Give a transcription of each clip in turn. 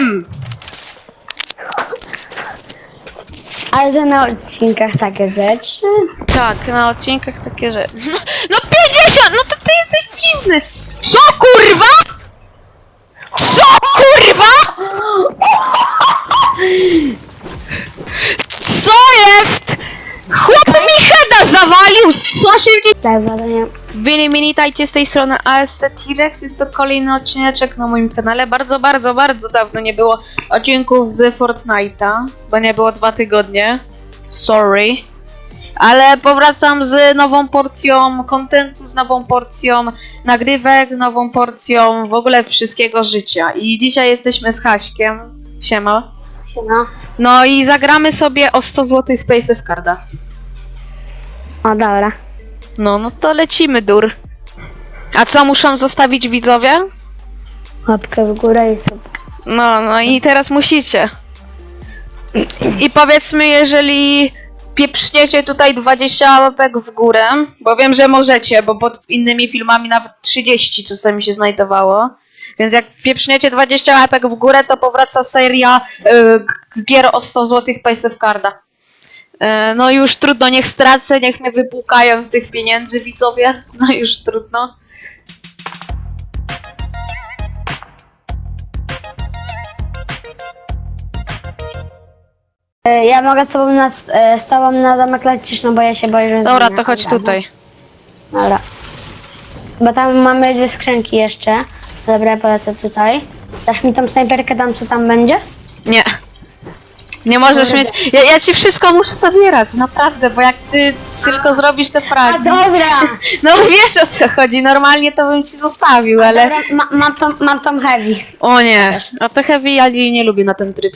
wiem! Ale że na odcinkach takie rzeczy. Tak, na odcinkach takie rzeczy. No, no 50! No to ty jesteś dziwny! Co kurwa? Co kurwa? Co jest? Chłop mi heada zawalił! Co się dzieje? Tak, badania. Witajcie z tej strony ASC T-Rex. Jest to kolejny odcineczek na moim kanale. Bardzo, bardzo, bardzo dawno nie było odcinków z Fortnite'a, bo nie było dwa tygodnie. Sorry. Ale powracam z nową porcją kontentu, z nową porcją nagrywek, nową porcją w ogóle wszystkiego życia. I dzisiaj jesteśmy z Haśkiem. Siema. Siema. No i zagramy sobie o 100 zł Pace of Carda. O, dobra. No, no to lecimy, dur. A co muszą zostawić widzowie? Łapkę w górę i super. No, no i teraz musicie. I powiedzmy, jeżeli pieprzniecie tutaj 20 łapek w górę, bo wiem, że możecie, bo pod innymi filmami nawet 30 czasami się znajdowało. Więc jak pieprzniecie 20 łapek w górę, to powraca seria y, gier o 100 zł Pace of Carda. E, No już trudno, niech stracę, niech mnie wypłukają z tych pieniędzy widzowie. No już trudno. E, Ja mogę z tobą na, e, z tobą na zamek lecisz, no bo ja się boję, że... Dobra, to chodź tutaj. Dobra. Bo tam mamy dwie skrzynki jeszcze. Dobra, polecę tutaj. Dasz mi tą snajperkę tam, co tam będzie? Nie. Możesz mieć. Ja, ja ci wszystko muszę zabierać, naprawdę, bo jak ty tylko zrobisz te A fragi. dobra! No wiesz o co chodzi, normalnie to bym ci zostawił, ale. Dobra, ma, mam, tą, mam tą heavy. O nie, a to heavy ja jej nie lubię na ten tryb.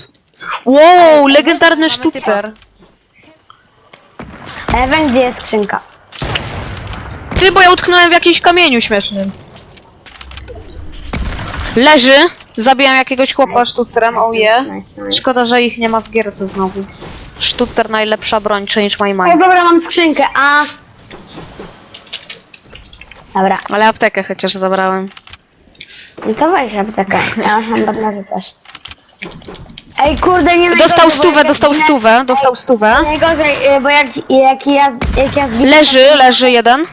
Wow, legendarny sztucer. Ewen, gdzie jest skrzynka? Ty, bo ja utknąłem w jakimś kamieniu śmiesznym. Leży. Zabijam jakiegoś chłopa sztucerem, oh yeah. Szkoda, że ich nie ma w gierce znowu. Sztucer najlepsza broń, change my O, mind. dobra, mam skrzynkę, a... Dobra, Ale aptekę chociaż zabrałem. no to weź aptekę. Ja mam bandaże też. Ej, kurde, nie Dostał najgorzej, bo stówę, jak dostał zginę- stówę, dostał stówę. Najgorzej, y, bo jak, jak ja, jak ja zginę, Leży, leży jeden.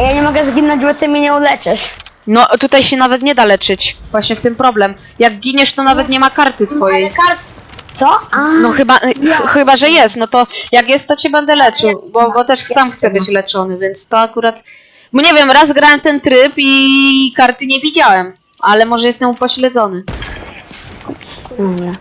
ja nie mogę zginąć, bo ty mnie nie uleczysz. No tutaj się nawet nie da leczyć. Właśnie w tym problem. Jak giniesz, to nawet nie ma karty twojej. kart... Co? A, No chyba, ch chyba, że jest. No to jak jest, to cię będę leczył. Bo, bo też sam chcę być leczony, więc to akurat... Bo nie wiem, raz grałem ten tryb i karty nie widziałem. Ale może jestem upośledzony. Dobra.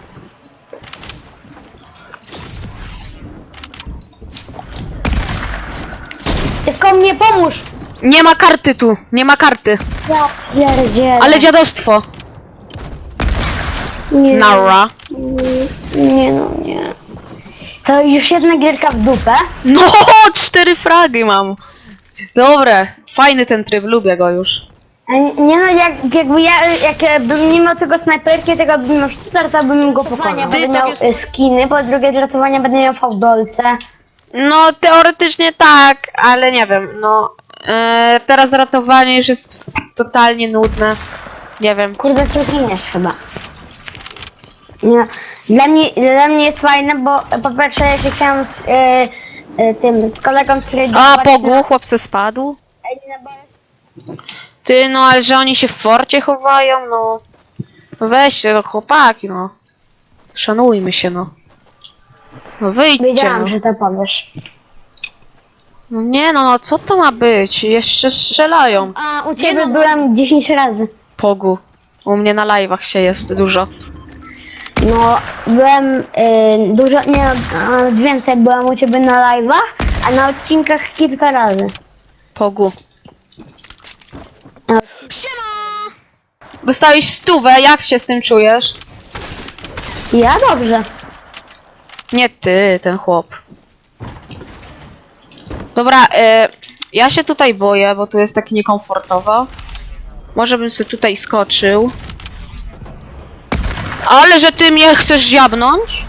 Tylko mnie pomóż! Nie ma karty tu, nie ma karty. Ja pierdzielę. Ale dziadostwo. nie, Nara. nie no, nie. To już jedna gierka w dupę. No, cztery fragi mam. Dobre, fajny ten tryb, lubię go już. A Nie no, jak, jakby ja, jak bym nie miał tego snajperki, tego bym miał sztucer, to bym go pokonał. Ty Będę to miał y, skiny, po drugie żartowania będę miał fałdolce. No, teoretycznie tak, ale nie wiem, no. E, teraz ratowanie już jest totalnie nudne. Nie wiem. Kurde, ty zginiesz chyba. Nie, dla mnie, dla mnie jest fajne, bo po pierwsze ja się chciałam z y, y, tym, z kolegą stwierdzić... A, pogu, chłopcy spadł. Ty, no, ale że oni się w forcie chowają, no. Weźcie, no, chłopaki, no. Szanujmy się, no. No wyjdźcie, no. Wiedziałam, że to powiesz. No. Nie, no, no, co to ma być? Jeszcze strzelają. A, u Nie ciebie no, byłem 10 razy. Pogu. U mnie na live'ach się jest dużo. No, byłem y, dużo, nie no, więcej byłem u ciebie na live'ach, a na odcinkach kilka razy. Pogu. No, Siema! Dostałeś stówę, jak się z tym czujesz? ja dobrze. Nie ty, ten chłop. Dobra, e, ja się tutaj boję, bo tu jest tak niekomfortowo. Może bym sobie tutaj skoczył. Ale że ty mnie chcesz dziabnąć?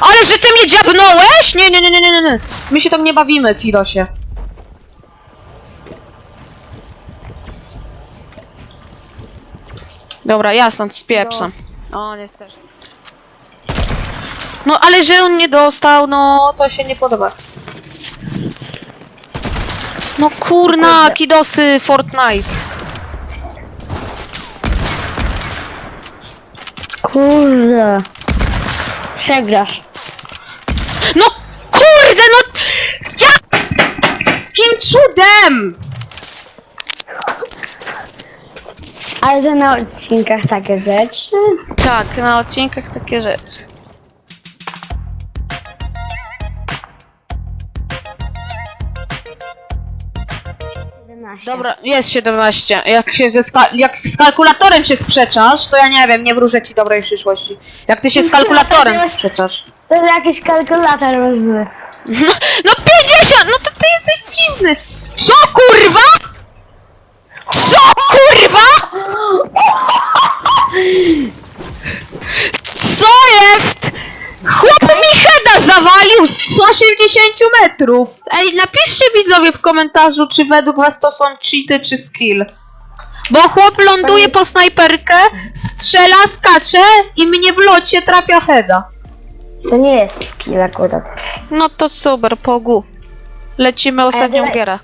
Ale że ty mnie dziabnąłeś? Nie, nie, nie, nie, nie, nie. My się tam nie bawimy, Kirosie. Dobra, ja stąd spieprzam. O, on jest też. No, ale że on nie dostał, no to się nie podoba. No kurna, kidosy Fortnite. Kurde. Przegrasz. No kurde, no! Ja... Jakim cudem! Ale że na odcinkach takie rzeczy. Tak, na odcinkach takie rzeczy. Dobra, jest 17. Jak się ze ska- jak z kalkulatorem się sprzeczasz, to ja nie wiem, nie wróżę ci dobrej przyszłości. Jak ty się z kalkulatorem sprzeczasz. To jest jakiś kalkulator zły. No, no 50! No to ty jesteś dziwny! Co kurwa? Co kurwa? Co jest? Chłop zawalił z 80 metrów! Ej, napiszcie widzowie w komentarzu, czy według was to są cheaty czy skill. Bo chłop ląduje po snajperkę, strzela, skacze i mnie w locie trafia heada. To nie jest skill akurat. No to super, pogu. Lecimy ostatnią Ale- gierę.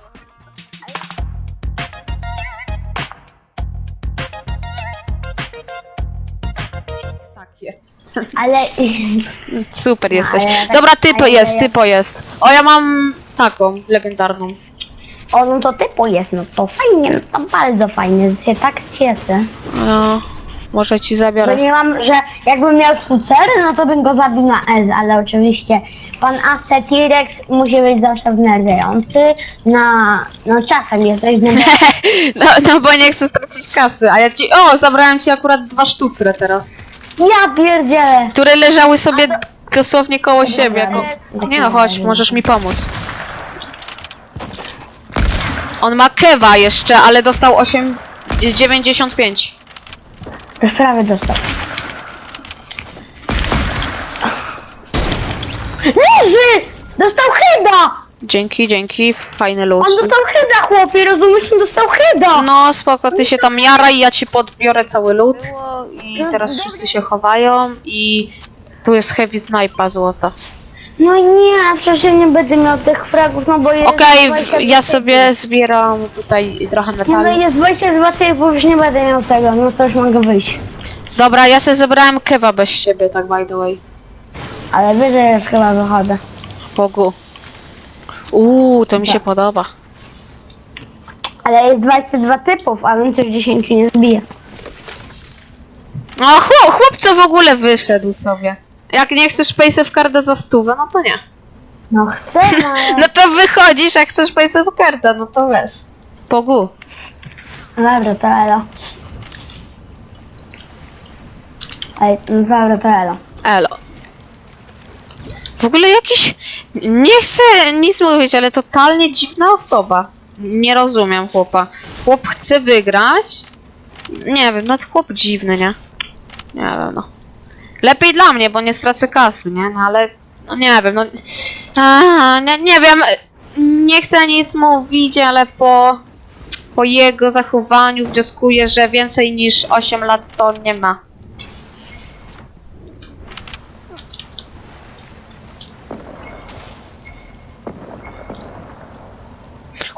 Takie. Ale... Super No, jesteś. ale ja tak- Dobra, typo ale ja jest, typo jest. O, ja mam taką, legendarną. O, no to typu jest, no to fajnie, no to bardzo fajnie, się tak cieszę. No, może ci Bo zabiorę. nie mam, że jakbym miał sztucery, no to bym go zabił na S, ale oczywiście pan Asetirex musi być zawsze wnerwiający, na... no czasem jest dość wnerwiający. No, no bo nie chcę stracić kasy, a ja ci... O, zabrałem ci akurat dwa sztucre teraz. Ja pierdzielę! Które leżały sobie dosłownie koło siebie. Dobra, Ko- Nie no, chodź, możesz mi pomóc. On ma kewa jeszcze, ale dostał 8... 95. Już prawie dostał. Leży! Dostał chyba! Dzięki, dzięki, fajny luz. On dostał chyba, chłopie, rozumiesz? On dostał chyba! No spoko, ty się tam jaraj, ja ci podbiorę cały lód. I teraz wszyscy się chowają i tu jest heavy snipa złota. No nie, przecież ja nie będę miał tych fragów, no bo jest... Okej, 22 ja sobie zbieram tutaj trochę No no metalu. jest 22 typów, już nie będę miał tego, no to już mogę wyjść. Dobra, ja sobie zebrałem kewa bez ciebie, tak by the way. Ale wyżej już chyba wychodzę. Bogu. Uuu, to mi się podoba. Ale jest 22 typów, a więcej 10 nie zbije. No chłop, chłopco w ogóle wyszedł sobie. Jak nie chcesz paysafe carda za stówę, no to nie. No chcę, no. No to wychodzisz, jak chcesz paysafe carda, no to weź. Bogu. Dobra, to elo. Ej, no dobra, to elo. Elo. W ogóle jakiś. Nie chcę nic mówić, ale totalnie dziwna osoba. Nie rozumiem chłopa. Chłop chce wygrać. Nie wiem, no to chłop dziwny, nie? Nie wiem, no. Lepiej dla mnie, bo nie stracę kasy, nie? No ale. No nie wiem, no. A, nie, nie wiem. Nie chcę nic mówić, ale po. Po jego zachowaniu wnioskuję, że więcej niż 8 lat to nie ma.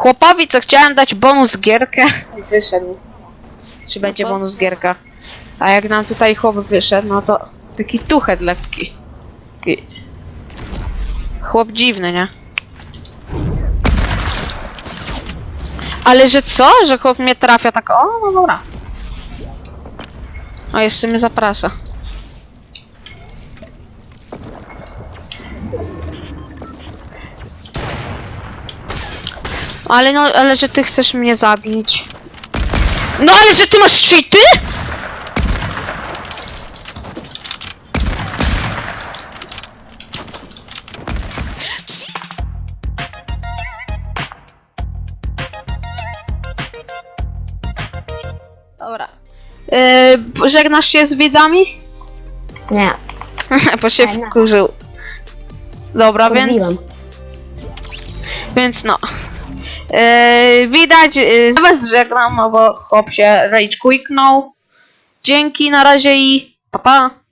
Chłopowi, co chciałem dać bonus gierkę, wyszedł. Czy będzie bonus gierka? A jak nam tutaj chłop wyszedł, no to taki tuchet lekki. Taki... Chłop dziwny, nie? Ale że co? Że chłop mnie trafia tak, o, no dobra. O, jeszcze mnie zaprasza. Ale no, ale że ty chcesz mnie zabić. No ale że ty masz cheaty? Dobra. Yy, żegnasz się z widzami? Nie, Bo się wkurzył. Dobra, więc... Więc no. Yy, widać, yy, was żegnam, bo chłop się rage quicknął. Dzięki, na razie i Pa, pa.